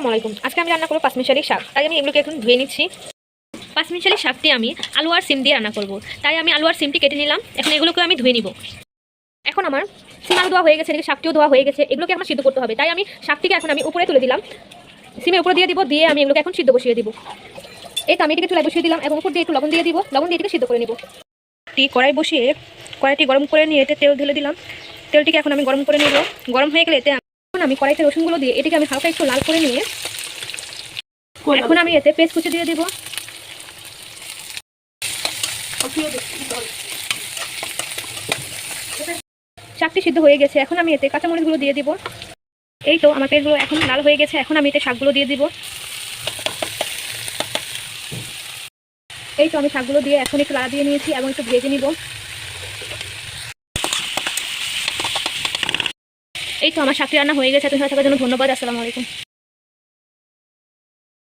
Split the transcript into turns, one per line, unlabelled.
আসসালামু আলাইকুম আজকে আমি রান্না করব পাঁচমিশালি শাক। তাই আমি এগুলোকে এখন ধুয়ে নিচ্ছি। পাঁচমিশালি শাকটি আমি আলু আর সিম দিয়ে রান্না করব। তাই আমি আলু আর সিমটি কেটে নিলাম। এখন এগুলোকে আমি ধুয়ে নিব। এখন আমার সিম আলু দেওয়া হয়ে গেছে, এদিকে শাকটিও দেওয়া হয়ে গেছে। এগুলোকে আমার সিদ্ধ করতে হবে। তাই আমি শাকটিকে এখন আমি উপরে তুলে দিলাম। সিমের উপরে দিয়ে দিব, দিয়ে আমি এগুলোকে এখন সিদ্ধ বসিয়ে দিব। এই এটিকে চুলায় বসিয়ে দিলাম। এবং উপর দিয়ে একটু লবণ দিয়ে দিব। লবণ দিয়ে এটিকে সিদ্ধ করে নিব। কড়াই বসিয়ে কড়াইটি গরম করে নিয়ে এতে তেল ঢেলে দিলাম। তেলটিকে এখন আমি গরম করে নিব। গরম হয়ে গেলে এতে এখন আমি কড়াইতে রসুনগুলো দিয়ে এটিকে আমি হালকা একটু লাল করে নিয়ে এখন আমি এতে পেস্ট কুচি দিয়ে দেবো। শাকটি সিদ্ধ হয়ে গেছে, এখন আমি এতে কাঁচামরিচগুলো দিয়ে দিব। এই তো আমার পেস্টগুলো এখন লাল হয়ে গেছে, এখন আমি এতে শাকগুলো দিয়ে দিব। এই তো আমি শাকগুলো দিয়ে এখন একটু লাড়া দিয়ে নিয়েছি এবং একটু ভেজে নিব। এই তো আমার চাকরি রান্না হয়ে গেছে তুমি থাকার জন্য ধন্যবাদ আসসালামু আলাইকুম।